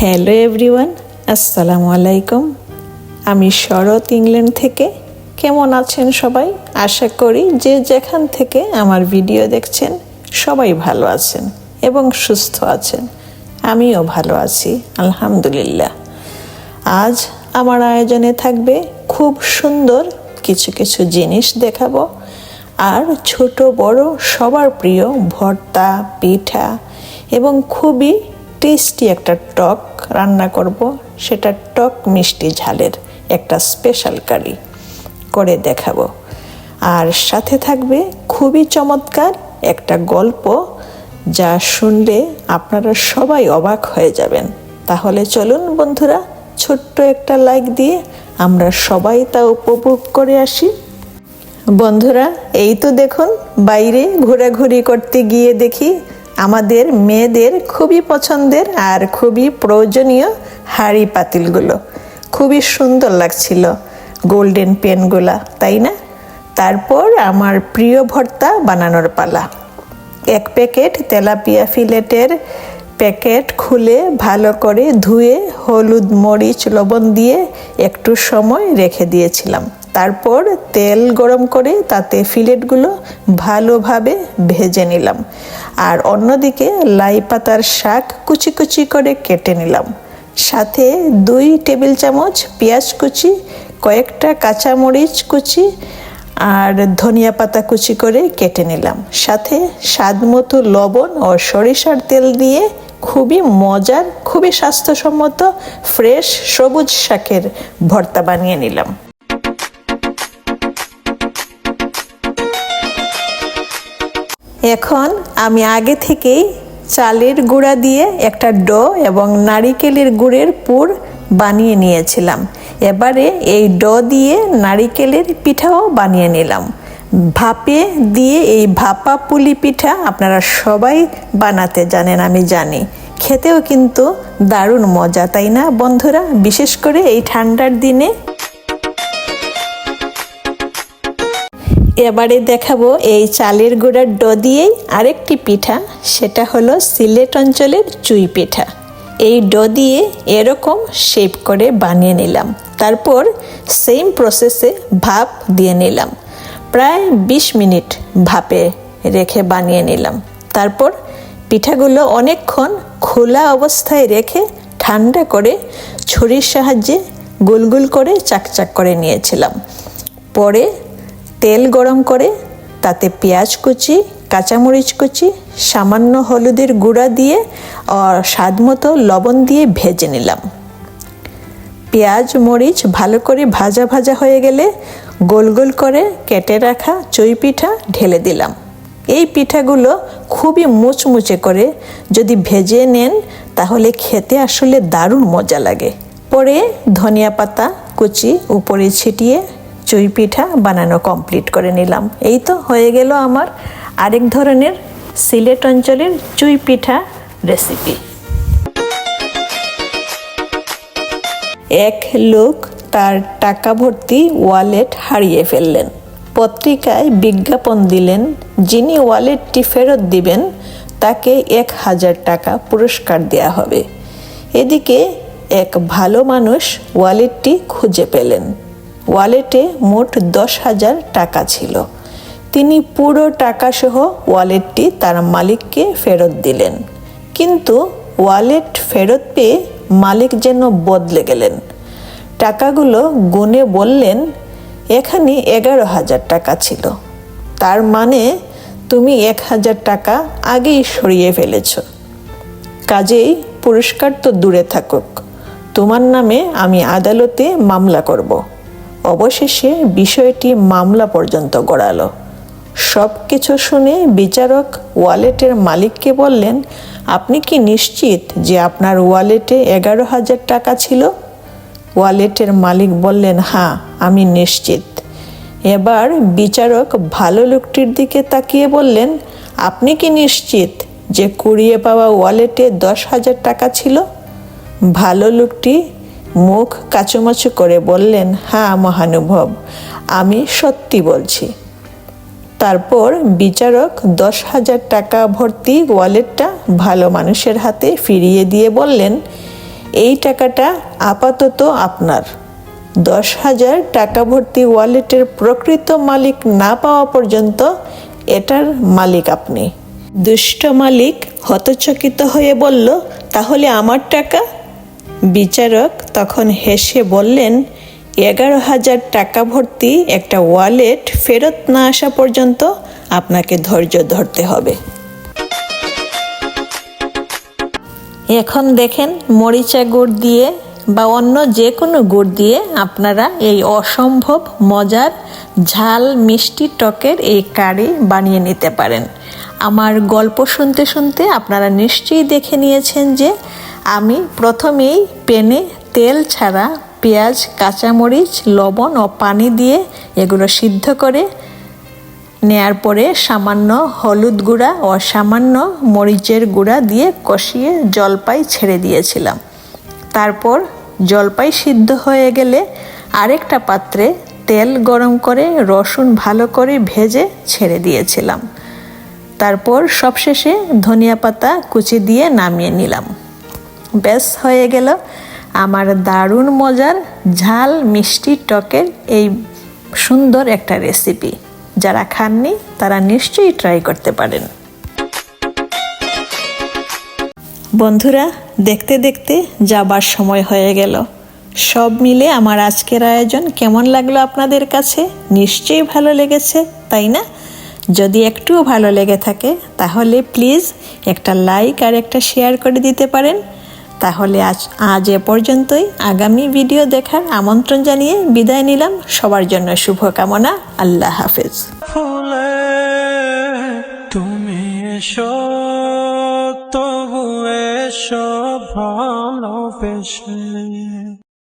Hello everyone, আসসালামু আলাইকুম। আমি শরৎ ইংল্যান্ড থেকে। কেমন আছেন সবাই? আশা করি যে যেখান থেকে আমার ভিডিও দেখছেন, সবাই ভালো আছেন এবং সুস্থ আছেন। আমিও ভালো আছি, আলহামদুলিল্লাহ। আজ আমার আয়োজনে থাকবে খুব সুন্দর কিছু কিছু জিনিস দেখাবো। আর ছোট বড় সবার প্রিয় ভর্তা, পিঠা এবং খুবই টেস্টি একটা টক রান্না করব। সেটা টক মিষ্টি ঝালের একটা স্পেশাল কারি করে দেখাবো। আর সাথে থাকবে খুবই চমৎকার একটা গল্প যা শুনলে আপনারা সবাই অবাক হয়ে যাবেন। তাহলে চলুন বন্ধুরা, ছোট্ট একটা লাইক দিয়ে আমরা সবাই তা উপভোগ করে আসি। বন্ধুরা, এই তো দেখুন, বাইরে ঘোরাঘুরি করতে গিয়ে দেখি আমাদের মেয়েদের খুবই পছন্দের আর খুবই প্রয়োজনীয় হাড়ি পাতিলগুলো। খুবই সুন্দর লাগছিল গোল্ডেন পেনগুলা, তাই না? তারপর আমার প্রিয় ভর্তা বানানোর পালা। এক প্যাকেট তেলাপিয়া ফিলেটের প্যাকেট খুলে ভালো করে ধুয়ে হলুদ মরিচ লবণ দিয়ে একটু সময় রেখে দিয়েছিলাম। তারপর তেল গরম করে তাতে ফিলেটগুলো ভালোভাবে ভেজে নিলাম। আর অন্যদিকে লাই পাতার শাক কুচি কুচি করে কেটে নিলাম। সাথে দুই টেবিল চামচ পেঁয়াজ কুচি, কয়েকটা কাঁচামরিচ কুচি আর ধনিয়া পাতা কুচি করে কেটে নিলাম। সাথে স্বাদ মতো লবণ ও সরিষার তেল দিয়ে খুবই মজার, খুবই স্বাস্থ্যসম্মত, ফ্রেশ সবুজ শাকের ভর্তা বানিয়ে নিলাম। এখন আমি আগে থেকেই চালের গুঁড়া দিয়ে একটা ডো এবং নারিকেলের গুড়ের পুর বানিয়ে নিয়েছিলাম। এবারে এই ডো দিয়ে নারিকেলের পিঠাও বানিয়ে নিলাম। ভাপে দিয়ে এই ভাপা পুলি পিঠা আপনারা সবাই বানাতে জানেন, আমি জানি। খেতেও কিন্তু দারুণ মজা, তাই না বন্ধুরা? বিশেষ করে এই ঠান্ডার দিনে এবারে দেখাবো এই চালের গুঁড়ার ড দিয়েই আরেকটি পিঠা, সেটা হলো সিলেট অঞ্চলের চুই পিঠা। এই ড দিয়ে এরকম শেপ করে বানিয়ে নিলাম। তারপর সেম প্রসেসে ভাপ দিয়ে নিলাম। প্রায় ২০ মিনিট ভাপে রেখে বানিয়ে নিলাম। তারপর পিঠাগুলো অনেকক্ষণ খোলা অবস্থায় রেখে ঠান্ডা করে ছুরির সাহায্যে গুলগুল করে চাকচাক করে নিয়েছিলাম। পরে তেল গরম করে তাতে পেঁয়াজ কুচি, কাঁচামরিচ কুচি, সামান্য হলুদের গুঁড়া দিয়ে আর স্বাদ মতো লবণ দিয়ে ভেজে নিলাম। পেঁয়াজ, মরিচ ভালো করে ভাজা ভাজা হয়ে গেলে গোল গোল করে কেটে রাখা চই পিঠা ঢেলে দিলাম। এই পিঠাগুলো খুবই মুচমুচে করে যদি ভেজে নেন তাহলে খেতে আসলে দারুণ মজা লাগে। পরে ধনিয়া পাতা কুচি উপরে ছিটিয়ে চুই পিঠা বানানো কমপ্লিট করে নিলাম। এই তো হয়ে গেল আমার আরেক ধরনের সিলেট অঞ্চলের চুই পিঠা রেসিপি এক লোক তার টাকা ভর্তি ওয়ালেট হারিয়ে ফেললেন। পত্রিকায় বিজ্ঞাপন দিলেন, যিনি ওয়ালেটটি ফেরত দিবেন, তাকে এক হাজার টাকা পুরস্কার দেয়া হবে। এদিকে এক ভালো মানুষ ওয়ালেটটি খুঁজে পেলেন। ওয়ালেটে মোট দশ হাজার টাকা ছিল। তিনি পুরো টাকাসহ ওয়ালেটটি তার মালিককে ফেরত দিলেন। কিন্তু ওয়ালেট ফেরত পেয়ে মালিক যেন বদলে গেলেন। টাকাগুলো গুনে বললেন, এখানে এগারো হাজার টাকা ছিল। তার মানে তুমি এক হাজার টাকা আগেই সরিয়ে ফেলেছ। কাজেই পুরস্কার তো দূরে থাকুক। তোমার নামে আমি আদালতে মামলা করব। অবশেষে বিষয়টি মামলা পর্যন্ত গড়ালো। সব কিছু শুনে বিচারক ওয়ালেটের মালিককে বললেন, আপনি কি নিশ্চিত যে আপনার ওয়ালেটে এগারো হাজার টাকা ছিল? ওয়ালেটের মালিক বললেন হ্যাঁ আমি নিশ্চিত। এবার বিচারক ভালো লোকটির দিকে তাকিয়ে বললেন, আপনি কি নিশ্চিত যে কুড়িয়ে পাওয়া ওয়ালেটে দশ হাজার টাকা ছিল? ভালো লোকটি মুখ কাচুমাচু করে বললেন হ্যাঁ মহানুভব, আমি সত্যি বলছি। তারপর বিচারক দশ হাজার টাকা ভর্তি ওয়ালেটটা ভালো মানুষের হাতে ফিরিয়ে দিয়ে বললেন, এই টাকাটা আপাতত আপনার। দশ হাজার টাকা ভর্তি ওয়ালেটের প্রকৃত মালিক না পাওয়া পর্যন্ত এটার মালিক আপনি। দুষ্ট মালিক হতচকিত হয়ে বলল, তাহলে আমার টাকা বিচারক তখন হেসে বললেন, এগারো হাজার টাকা ভর্তি একটা ওয়ালেট ফেরত না আসা পর্যন্ত আপনাকে ধৈর্য ধরতে হবে। এখন দেখেন মরিচা গুড় দিয়ে বা অন্য যে কোনো গুড় দিয়ে আপনারা এই অসম্ভব মজার ঝাল মিষ্টি টকের এই কারি বানিয়ে নিতে পারেন। আমার গল্প শুনতে শুনতে আপনারা নিশ্চয়ই দেখে নিয়েছেন যে আমি প্রথমেই পেনে তেল ছাড়া পেঁয়াজ, কাঁচামরিচ, লবণ ও পানি দিয়ে এগুলো সিদ্ধ করে নেয়ার পরে সামান্য হলুদ গুঁড়া ও সামান্য মরিচের গুঁড়া দিয়ে কষিয়ে জলপাই ছেড়ে দিয়েছিলাম। তারপর জলপাই সিদ্ধ হয়ে গেলে আরেকটা পাত্রে তেল গরম করে রসুন ভালো করে ভেজে ছেড়ে দিয়েছিলাম। তারপর সবশেষে ধনিয়া পাতা কুচি দিয়ে নামিয়ে নিলাম। ব্যাস হয়ে গেল। আমার দারুণ মজার ঝাল মিষ্টি টকের এই সুন্দর একটা রেসিপি যারা খাননি, তারা নিশ্চয়ই ট্রাই করতে পারেন। বন্ধুরা, দেখতে দেখতে যাবার সময় হয়ে গেল। সব মিলে আমার আজকের আয়োজন কেমন লাগল আপনাদের কাছে? নিশ্চয়ই ভালো লেগেছে, তাই না? যদি একটুও ভালো লেগে থাকে, তাহলে প্লিজ একটা লাইক আর একটা শেয়ার করে দিতে পারেন। তাহলে আজ আজ এ পর্যন্তই। আগামী ভিডিও দেখার আমন্ত্রণ জানিয়ে বিদায় নিলাম। সবার জন্য শুভকামনা। আল্লাহ হাফেজ। তুমি এসো, তবু এসো